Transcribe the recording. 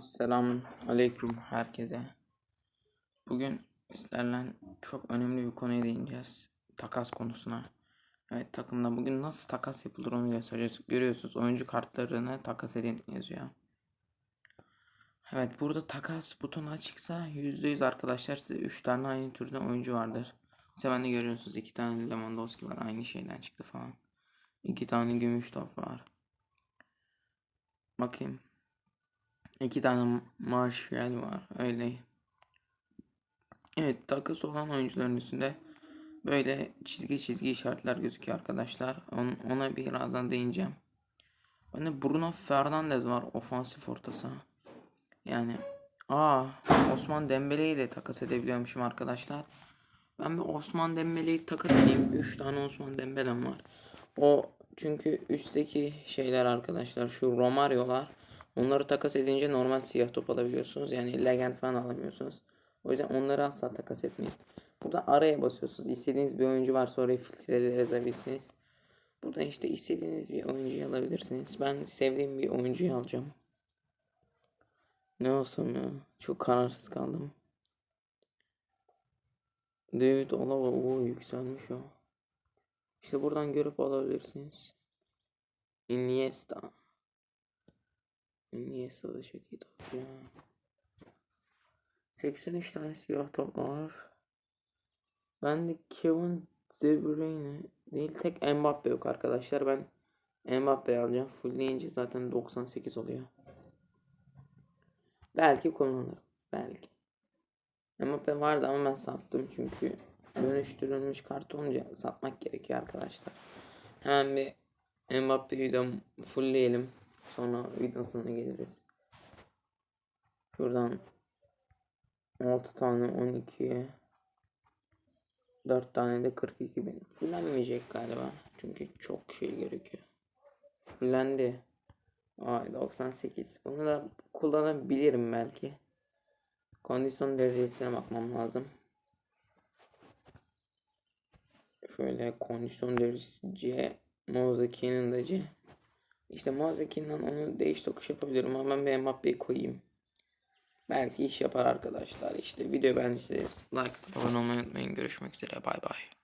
Selamun aleyküm herkese. Bugün sizlerle çok önemli bir konuya değineceğiz. Takas konusuna. Evet takımda bugün nasıl takas yapılır onu göstereceğiz. Görüyorsunuz oyuncu kartlarını takas edin yazıyor. Evet burada takas butonu açıksa %100 arkadaşlar size 3 tane aynı türden oyuncu vardır. İşte ben de görüyorsunuz 2 tane Lewandowski var aynı şeyden çıktı falan. 2 tane gümüş top var. Bakayım. İki tane Martial var. Öyle. Evet takas olan oyuncuların üstünde böyle çizgi çizgi işaretler gözüküyor arkadaşlar. On, ona birazdan değineceğim. Bende Bruno Fernandes var ofansif orta saha. Yani aa Osman Dembele'yi de takas edebiliyormuşum arkadaşlar. Ben bir Osman Dembele'yi takas edeyim. 3 tane Osman Dembele'm var. O çünkü üstteki şeyler arkadaşlar şu Romario'lar onları takas edince normal siyah top alabiliyorsunuz. Yani legend falan alamıyorsunuz. O yüzden onları asla takas etmeyin. Burada araya basıyorsunuz. İstediğiniz bir oyuncu varsa oraya filtreler yazabilirsiniz. Burada işte istediğiniz bir oyuncuyu alabilirsiniz. Ben sevdiğim bir oyuncuyu alacağım. Ne olsun ya? Çok kararsız kaldım. David Olava o yükselmiş o. İşte buradan görüp alabilirsiniz. Iniesta. Çok iyi top ya. 83 tane siyah top var. Ben de Kevin De Bruyne değil tek Mbappe yok arkadaşlar. Ben Mbappe alacağım. Fullleyince zaten 98 oluyor. Belki kullanırım. Belki. Mbappe vardı ama ben sattım çünkü dönüştürülmüş kart olunca satmak gerekiyor arkadaşlar. Hemen bir Mbappe'yi de fullleyelim. Sonra videosuna geliriz. Şuradan 6 tane 12'ye 4 tane de 42 bin. Fullenmeyecek galiba. Çünkü çok şey gerekiyor. Fullendi. Ay 98. Bunu da kullanabilirim belki. Kondisyon derecesine bakmam lazım. Şöyle kondisyon derecesi C. Mozaki'nin de C. İşte Mozaki'nden onu değiş tokuş yapabilirim ama ben bir Mbappe'yi koyayım. Belki iş yapar arkadaşlar işte. Video beğendiyseniz like abone olmayı unutmayın. Görüşmek üzere. Bay bay.